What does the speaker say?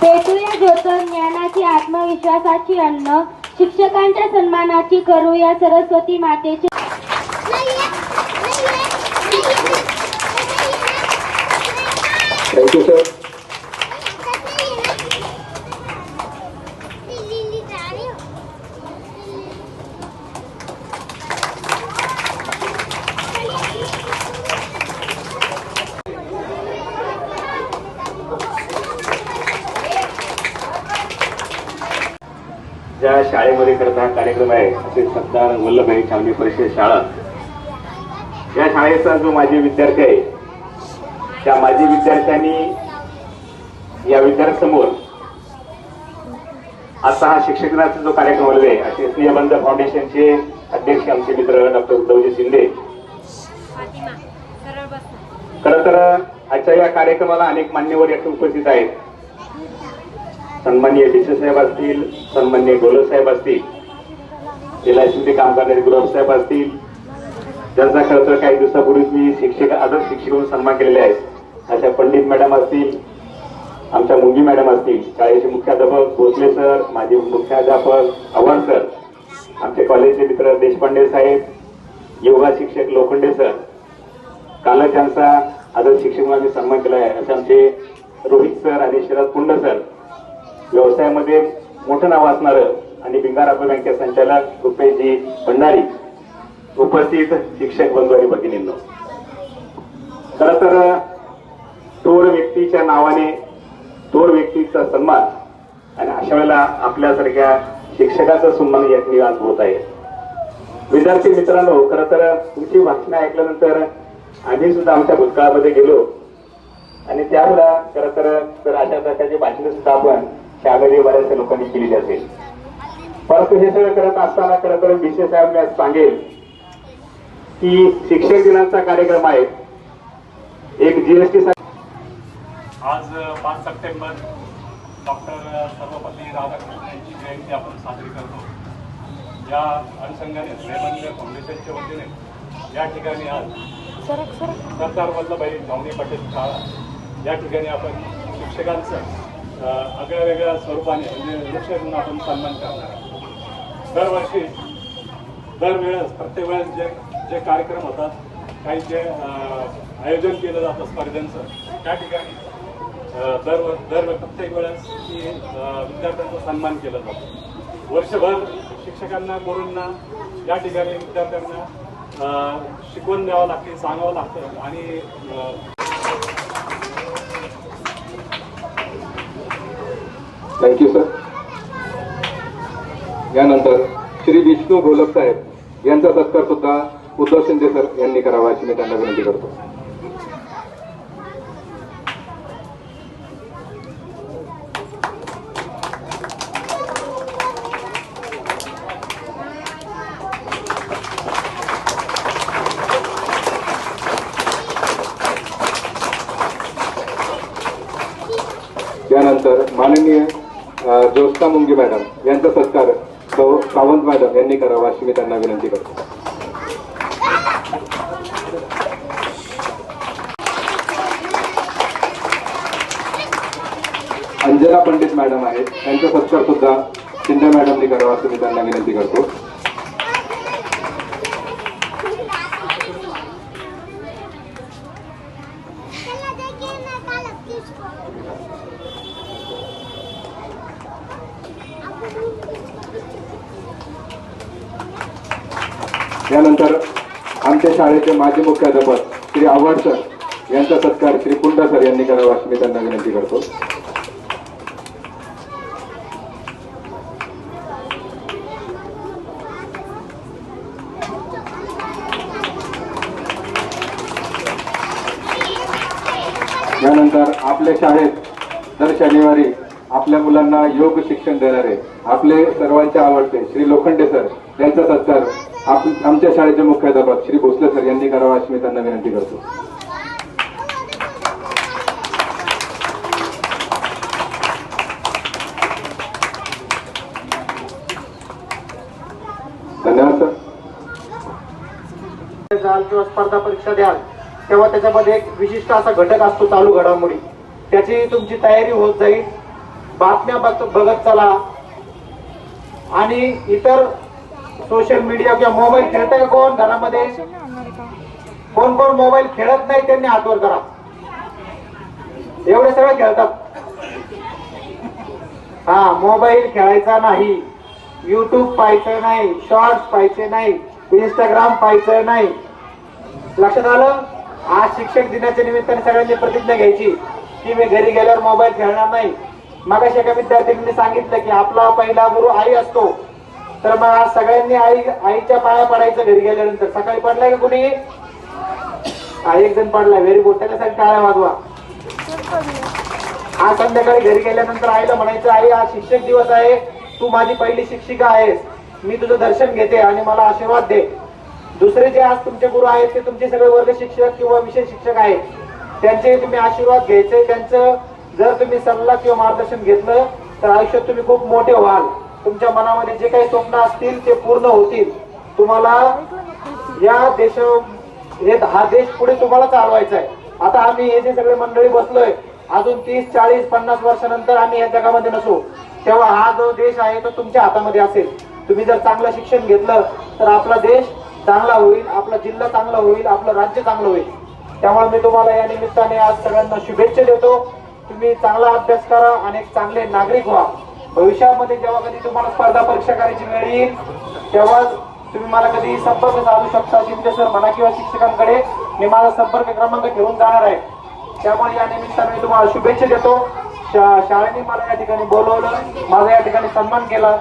पेटूया ज्योत ज्ञानाची आत्मविश्वासाची अन्न शिक्षकांच्या सन्मानाची करूया सरस्वती मातेची थँक्यू सर शाळेमध्ये खरं हा कार्यक्रम आहे. असे सरदार वल्लभभाई छावणी परिषद शाळा. या शाळेचा जो माजी विद्यार्थी आहे त्या माजी विद्यार्थ्यांनी या विद्यार्थ्यासमोर आता हा शिक्षक दिनाचा जो कार्यक्रम होणार आहे असे स्नेहबंध फाउंडेशनचे अध्यक्ष आमचे मित्र डॉक्टर उद्धवजी शिंदे. खर तर आजच्या या कार्यक्रमाला अनेक मान्यवर यात उपस्थित आहेत. सन्माननीय सी साहेब असतील सन्मान्य गोलर साहेब असतील एल आय सी काम करणारे गुलाब साहेब असतील ज्यांचा खरं तर काही दिवसापूर्वीच मी शिक्षक आदर्श शिक्षक म्हणून सन्मान केलेले आहेत. अशा पंडित मॅडम असतील आमच्या मुंगी मॅडम असतील शाळेचे मुख्याध्यापक भोसले सर माझे मुख्याध्यापक आव्हाड सर आमचे कॉलेजचे मित्र देशपांडे साहेब योगा शिक्षक लोखंडे सर कालच त्यांचा आदर्श शिक्षक म्हणून आम्ही सन्मान केला आहे. असे आमचे रोहित सर आणि शरद कुंड सर व्यवसायामध्ये मोठं नाव असणारं आणि भिंगार अर्थ बँकेचे संचालक रुपेशजी भंडारी उपस्थित शिक्षक बंधू आणि भगिनींनो. खर तर थोर व्यक्तीच्या नावाने थोर व्यक्तीचा सन्मान आणि अशा वेळेला आपल्यासारख्या शिक्षकाचा सन्मान या ठिकाणी आज होत आहे. विद्यार्थी मित्रांनो खर तर तुमची भाषणं ऐकल्यानंतर आम्ही सुद्धा आमच्या भूतकाळामध्ये गेलो. आणि त्यावेळेला खरं तर तर अशा प्रकारची भाषणं सुद्धा आपण त्यामध्ये बऱ्याचशा लोकांनी केलेली असेल. परंतु हे सगळं करत असताना खरं तर विशेष साहेब मी आज सांगेल की शिक्षक दिनाचा कार्यक्रम आहे. एक जीएसटी आज पाच सप्टेंबर डॉक्टर सर्वपल्ली राधाकृष्ण यांची जयंती आपण साजरी करतो. या अनुषंगाने श्रीमंत फाउंडेशनच्या वतीने या ठिकाणी आज सरदार वल्लभभाई छावणी पटेल शाळा या ठिकाणी आपण शिक्षकांचं आगळ्या वेगळ्या स्वरूपाने म्हणजे लक्ष देऊन आपण सन्मान करणार दरवर्षी दरवेळेस प्रत्येक वेळेस जे जे कार्यक्रम होतात काही जे आयोजन केलं जातं स्पर्धांचं त्या ठिकाणी दर दर प्रत्येक वेळेस की विद्यार्थ्यांचा सन्मान केला जातो. वर्षभर शिक्षकांना गुरूंना या ठिकाणी विद्यार्थ्यांना शिकवून द्यावं लागते सांगावं लागतं आणि थँक्यू सर यानंतर श्री विष्णू गोलक साहेब यांचा सत्कार सुद्धा उद्धव शिंदे सर यांनी करावा अशी मी त्यांना विनंती करतो. यानंतर माननीय ज्योत्स्ना मुंगे मॅडम यांचा सत्कार सौ सावंत मॅडम यांनी करावा अशी मी त्यांना विनंती करतो. अंजना पंडित मॅडम आहेत. त्यांचा सत्कार सुद्धा शिंदे मॅडमनी करावा असं मी त्यांना विनंती करतो. यानंतर आमच्या शाळेचे माजी मुख्याध्यापक श्री आव्हाड सर यांचा सत्कार श्री कुंडा सर यांनी करावा अशी मी त्यांना विनंती करतो. यानंतर आपल्या शाळेत दर शनिवारी आपल्या मुलांना योग शिक्षण देणारे आपले सर्वांचे आवडते श्री लोखंडे सर यांचा सत्कार आमच्या शाळेचे मुख्याध्यापक श्री भोसले सर यांनी करावा अशी मी त्यांना विनंती करतो. धन्यवाद सर. जाल किंवा स्पर्धा परीक्षा द्याल तेव्हा त्याच्यामध्ये एक विशिष्ट असा घटक असतो चालू घडामोडी. त्याची तुमची तयारी होत जाईल. बातम्या बघत चला. आणि इतर सोशल मीडिया किंवा मोबाईल खेळताय कोण घरामध्ये? कोण कोण मोबाईल खेळत नाही त्यांनी हातवर करा. एवढे सगळे खेळतात. हा मोबाईल खेळायचा नाही. युट्यूब पाहायचं नाही. शॉर्ट्स पाहायचे नाही. इंस्टाग्राम पाहायचं नाही. लक्षात आलं? आज शिक्षक दिनाच्या निमित्ताने सगळ्यांनी प्रतिज्ञा घ्यायची की मी घरी गेल्यावर मोबाईल खेळणार नाही. मग एका विद्यार्थ्यांनी सांगितलं की आपला पहिला गुरु आई असतो. तर मग आज सगळ्यांनी आई आईच्या पाया पडायचं घरी गेल्यानंतर. सकाळी पडलाय का कुणी? एक जण पडलाय. व्हेरी गुड त्याच्यासाठी टाळ्या वाजवा. आज संध्याकाळी घरी गेल्यानंतर आईला म्हणायचं आई आज शिक्षक दिवस आहे. तू माझी पहिली शिक्षिका आहेस. मी तुझं दर्शन घेते आणि मला आशीर्वाद दे. दुसरे जे आज तुमचे गुरु आहेत ते तुमचे सगळे वर्ग शिक्षक किंवा विषय शिक्षक आहेत. त्यांचे तुम्ही आशीर्वाद घ्यायचे. त्यांचं जर तुम्ही सल्ला किंवा मार्गदर्शन घेतलं तर आयुष्यात तुम्ही खूप मोठे व्हाल. तुमच्या मनामध्ये जे काही स्वप्न असतील ते पूर्ण होतील. तुम्हाला या देश हे हा देश पुढे तुम्हाला चालवायचा आहे आता आम्ही हे जे सगळे मंडळी बसलोय अजून तीस चाळीस पन्नास वर्षानंतर आम्ही या जगामध्ये नसू. तेव्हा हा जो देश आहे तो तुमच्या हातामध्ये असेल. तुम्ही जर चांगलं शिक्षण घेतलं तर आपला देश चांगला होईल आपला जिल्हा चांगला होईल आपलं राज्य चांगलं होईल. त्यामुळे मी तुम्हाला या निमित्ताने आज सगळ्यांना शुभेच्छा देतो. तुम्ही चांगला अभ्यास करा आणि एक चांगले नागरिक व्हा. भविष्यामध्ये जेव्हा कधी तुम्हाला स्पर्धा परीक्षा करायची वेळ येईल तेव्हा तुम्ही मला कधी संपर्क साधू शकता? शिंदे सर म्हणा किंवा शिक्षकांकडे मी माझा संपर्क क्रमांक घेऊन जाणार आहे. त्यामुळे या निमित्ताने मी तुम्हाला शुभेच्छा देतो. शा- शाळेने मला या ठिकाणी बोलवलं माझा या ठिकाणी सन्मान केला.